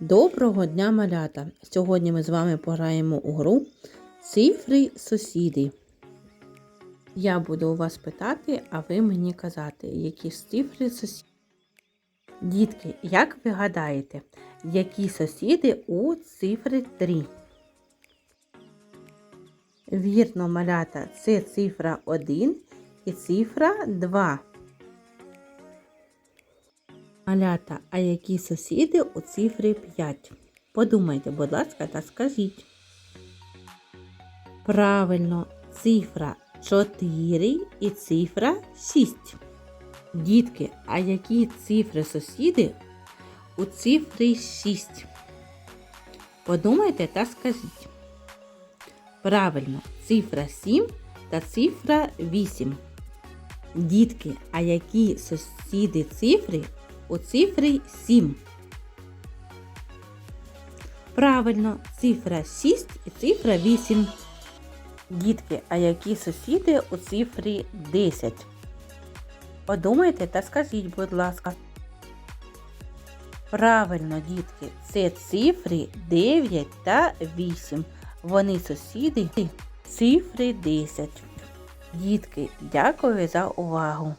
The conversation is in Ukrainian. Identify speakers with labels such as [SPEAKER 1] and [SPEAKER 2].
[SPEAKER 1] Доброго дня, малята! Сьогодні ми з вами пограємо у гру Цифри сусіди. Я буду у вас питати, а ви мені казати, які ж цифри сусіди. Дітки, як ви гадаєте, які сусіди у цифри 3? Вірно, малята, це цифра 1 і цифра 2. Малята, а які сусіди у цифрі 5? Подумайте, будь ласка, та скажіть. Правильно, цифра 4 і цифра 6. Дітки, а які цифри сусіди у цифрі 6? Подумайте та скажіть. Правильно, цифра 7 та цифра 8. Дітки, а які сусіди цифри у цифрі 7? Правильно, цифра 6 і цифра 8. Дітки, а які сусіди у цифрі 10? Подумайте та скажіть, будь ласка. Правильно, дітки, це цифри 9 та 8. Вони сусіди цифри 10. Дітки, дякую за увагу!